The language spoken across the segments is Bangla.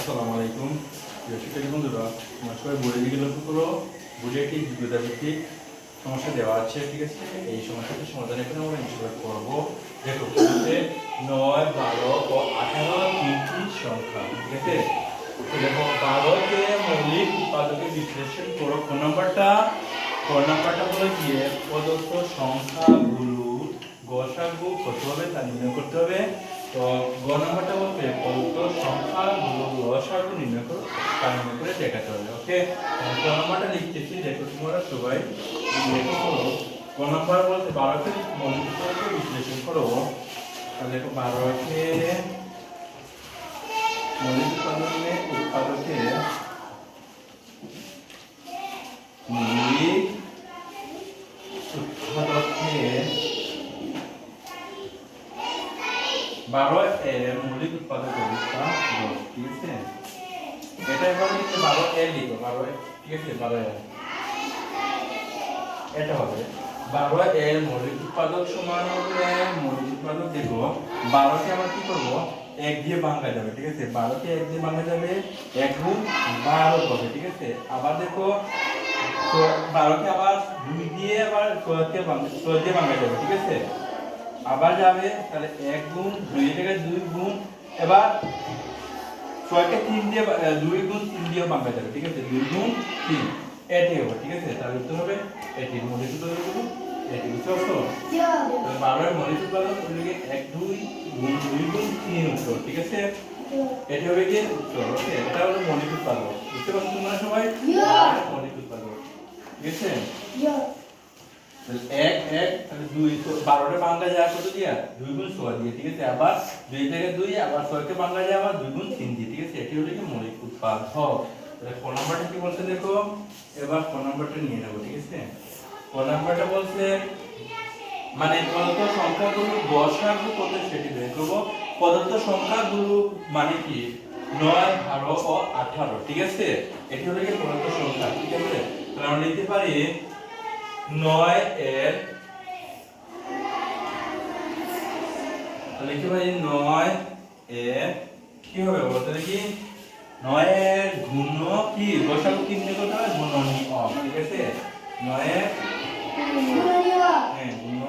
আসসালামু আলাইকুম। প্রিয় বন্ধুরা, তোমরা সবাই বোর্ডে দিকে লক্ষ্য করো। যোগ্যতা ভিত্তিক সমস্যা দেওয়া আছে, ঠিক আছে? এই সমস্যাটি সমাধানের জন্য আমরা ইনশাল্লাহ করব। দেখো নয়, বারো ও আঠারো তিনটি সংখ্যা, ঠিক আছে? দেখো বারোকে মৌলিক উৎপাদকে বিশ্লেষণ করো। ফোন নাম্বারটা ফোন নাম্বারটা হলো গিয়ে প্রদত্ত সংখ্যাগুলো গসাগু কত হবে তা নির্ণয় করতে হবে। তো গ নাম্বারটা বলতে দেখাতে হবে ওকে লিখতেছি, দেখো তোমরা সবাই লেখো করো। বলতে বিশ্লেষণ করো। তাহলে দেখো উৎপাদনে উৎপাদকে মৌলিক উৎপাদকে মৌলিক উৎপাদক দশ ঠিক আছে? এটা এবার লিখতে বারো এ লিখো বারো ঠিক আছে? বারো এ। এটা হবে। বারো এর মৌলিক উৎপাদক সমান হবে মৌলিক উৎপাদক দেখো বারোকে আমরা কি করব? এক দিয়ে ভাঙা যাবে, ঠিক আছে? বারোকে এক দিয়ে ভাঙা যাবে, এক গুণ বারো হবে, ঠিক আছে? আবার দেখো, বারোকে আবার দুই দিয়ে আবার ছয়কে ছয় দিয়ে ভাঙা যাবে, ঠিক আছে? আবার যাবে, তাহলে এক গুণ দুই থেকে দুই গুণ, এবার ছয়কে তিন দিয়ে দুই গুণ তিন দিয়ে ভাঙা যাবে ঠিক আছে? দুই গুণ তিন। এটি হবে ঠিক আছে? তাহলে উত্তর হবে এটি মৌলিক উত্তর হবে। এটি বুঝতে পারছ মৌলিক উৎপাদন হলো গিয়ে এক দুই গুণ দুই গুণ তিন উত্তর ঠিক আছে? এটি হবে গিয়ে উত্তর ওকে? এটা হলো মৌলিক উৎপাদন বুঝতে পারছ তোমরা সবাই? Yeah. মৌলিক ঠিক আছে? এক এক তাহলে দুই বারোটা বাংলা যায় কত দিয়া? দুই গুণ ছয় দিয়ে ঠিক আছে? আবার দুই থেকে দুই আবার ছয়কে বাংলা যায় আবার দুই গুণ তিন এটি কি মৌলিক উৎপাদ তাহলে ফোন নাম্বারটা কি বলছে দেখো? এবার ফোন নাম্বারটা নিয়ে নেব, ঠিক আছে? ফোন নাম্বারটা বলছে মানে প্রদত্ত সংখ্যাগুলো গসাগু কত সেটি বের করব। প্রদত্ত সংখ্যাগুলো মানে কি? নয়, বারো ও আঠারো, ঠিক আছে? এটি হলো কি প্রদত্ত সংখ্যা, ঠিক আছে? তাহলে আমরা লিখতে পারি নয় এর, তাহলে কি ভাই নয় এর, কি হবে বলতে কি? নয় এর গুণ কি গসাগু কি করতে হবে গুণনীয় ঠিক আছে? নয় এর হ্যাঁ গুণ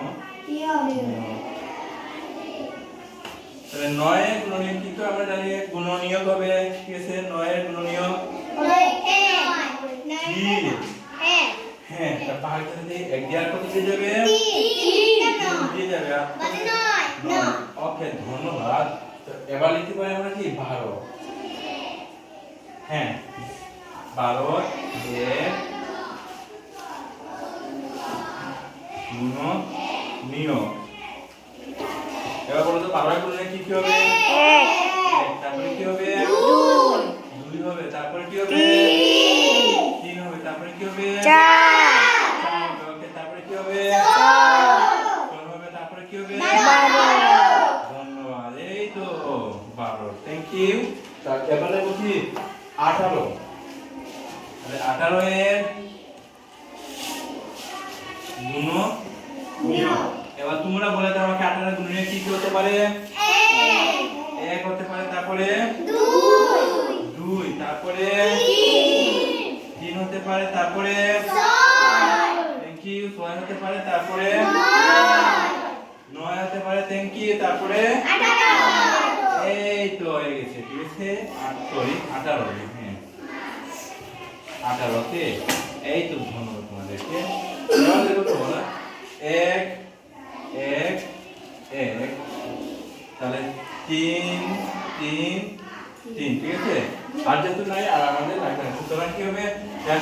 তাহলে নয় গুণনীয় কি তো আমরা জানি? গুণনীয় হবে ঠিক আছে নয় গুণনীয় কি? হ্যাঁ তার পাহাড় থেকে এক দেওয়ার কত দিয়ে যাবে? দিয়ে যাবে ওকে ধন্যবাদ। তো এবার লিখতে পারি আমরা কি? বারো হ্যাঁ। বারো এর এবার বলো তো বারো গুণে কি কি হবে? তারপরে কি হবে? দুই। হবে। তারপরে কি হবে? তিন হবে। তারপরে কি হবে? চার। হবে। ওকে তারপরে কি হবে? হবে। তারপরে কি হবে? ধন্যবাদ। এই তো বারো। থ্যাংক ইউ এবারে বলছি আঠারো। তাহলে আঠারো এর গুণ এবার তোমরা বলে দাও আমাকে আঠারো গুণ কি কি হতে পারে? এক। হতে পারে তারপরে? দুই। তারপরে? তিন। হতে পারে তারপরে? থ্যাংক ইউ ছয় হতে পারে তারপরে? নয়। হতে পারে থ্যাংক ইউ তারপরে? এই তো হয়ে গেছে, ঠিক আছে? সরি, আঠারো হ্যাঁ। আঠারোতে এই তো ধন্যবাদ তোমাদেরকে এক এক এক, তাহলে তিন তিন তিন, ঠিক আছে? আর যেহেতু নাই, আর আমাদের লাগবে না সুতরাং কি হবে?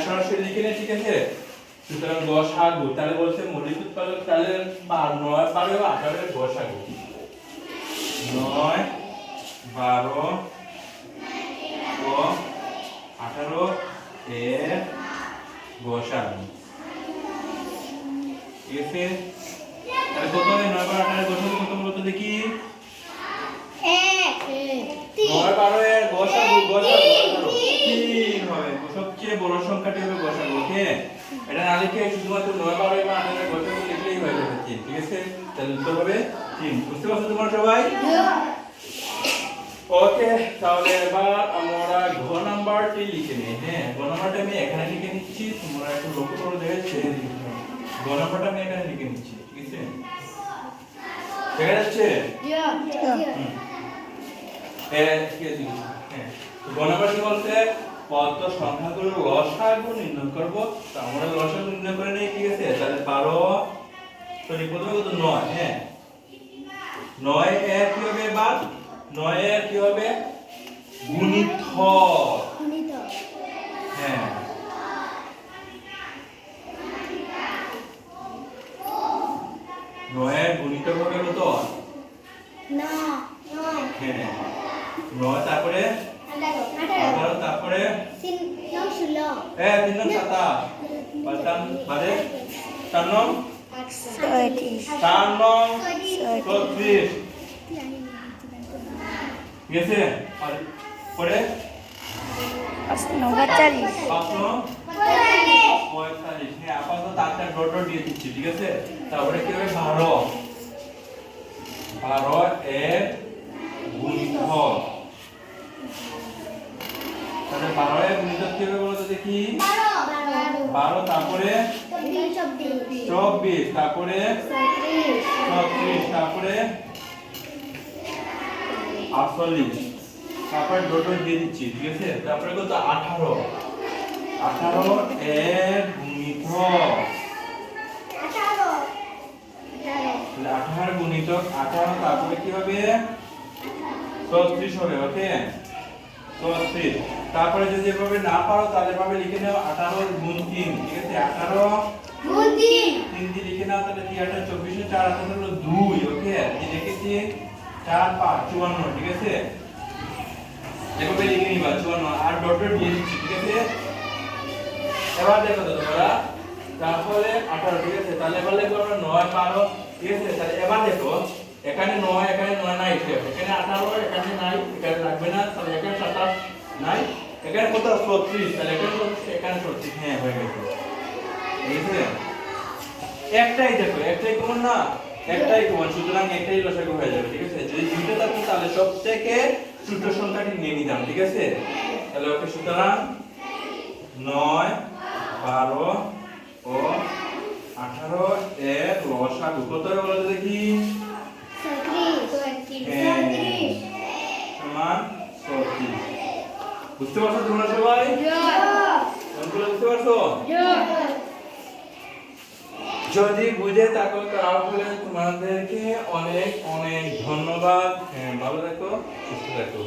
সরাসরি লিখে নে, ঠিক আছে? সুতরাং গসাগু তাহলে বলছে মৌলিক উৎপাদক তাহলে নয়, বারো, আঠারো গসাগু নয় বারো ও আঠারো এর তাহলে কত হবে নয় বারো আঠারো গসাগু কত দেখি? নয় বারো এর গসাগু গসাগু তিন হবে সবচেয়ে বড় সংখ্যাটি হবে গসাগু ওকে? এটা না লিখে শুধুমাত্র নয় বারো এবং আঠারো গসাগু লিখলেই হয়ে যাবে তিন ঠিক আছে? তাহলে উত্তর হবে তিন। বুঝতে পারছ তোমরা সবাই? ওকে, তাহলে এবার আমরা ঘ নাম্বারটি লিখে নিই। হ্যাঁ ঘ নাম্বারটা আমি এখানে লিখে নিচ্ছি, তোমরা একটু লক্ষ্য করে দেখে ছেড়ে দিই ঘ নাম্বারটা আমি এখানে লিখে নিচ্ছি, ঠিক আছে? দেখা যাচ্ছে? হ্যাঁ। তো ঘ নাম্বার কি বলছে? পদ্ম সংখ্যাগুলোর লসাগু নির্ণয় করব। আমরা লসাগু নির্ণয় করে নিই, ঠিক আছে? তাহলে বারো নয় হ্যাঁ। নয় এর কি হবে এবার? নয় এর কি হবে? গুণিত। হ্যাঁ। নয়ের গুণিত হবে কত? হ্যাঁ। নয় তারপরে? আঠারো। তারপরে? এ তিন নং সাতাশ। বাদে চার নং? চার নং? ছত্রিশ। ঠিক আছে পরে পঁয়তাল্লিশ। হ্যাঁ আপাতত তারটা ডট ডট দিয়ে দিচ্ছি ঠিক আছে? তারপরে কি হবে? বারো। বারো এর তাহলে বারো এর গুণিতক কি হবে বলতো দেখি? বারো তারপরে? চব্বিশ। তারপরে? ছত্রিশ তারপরে? আটচল্লিশ তারপরে ডট দিয়ে দিচ্ছি ঠিক আছে? তারপরে কত আঠারো। আঠারো গুণিতক। তাহলে আঠারো গুণিতক আঠারো তারপরে কি হবে? ছত্রিশ হবে ওকে? ছত্রিশ। তারপরে যদি এভাবে না পারো তাহলে এভাবে লিখে নাও আঠারো গুণ তিন ঠিক আছে? আঠারো তিন। দিয়ে লিখে নাও তাহলে তিন আঠারো চব্বিশে চার আঠারো দুই ওকে? লিখেছি চার পাঁচ, চুয়ান্ন, ঠিক আছে? এভাবে লিখে নিবা, চুয়ান্ন। আর ডট দিয়ে দিচ্ছি, ঠিক আছে? এবার দেখো তো তোমরা, তারপরে আঠারো, ঠিক আছে? তাহলে এবার আমরা নয়, বারো, ঠিক আছে? তাহলে এবার দেখো, এখানে নয় এখানে নয়, নাই এখানে আঠারো, এখানে নাই, এখানে লাগবে না, তাহলে এখানে সাতাশ, নাই, এখানে কত? ছত্রিশ, তাহলে এখানে এখানে ছত্রিশ হ্যাঁ হয়ে গেছে। ঠিক আছে? একটাই দেখো, একটাই কমন না? একটাই কমন সুতরাং একটাই লসাগু হয়ে যাবে ঠিক আছে? যদি দুটো থাকতো তাহলে সব থেকে ছোট সংখ্যাটি নিয়ে নিতাম ঠিক আছে? তাহলে ওকে সুতরাং নয় বারো ও আঠারো এর লসাগু কত বলো দেখি? সমান বুঝতে পারছ তোমরা সবাই? বুঝতে পারছ? যদি বুঝে থাকো তাহলে তোমাদেরকে অনেক অনেক ধন্যবাদ। হ্যাঁ ভালো থাকো সুস্থ থাকো।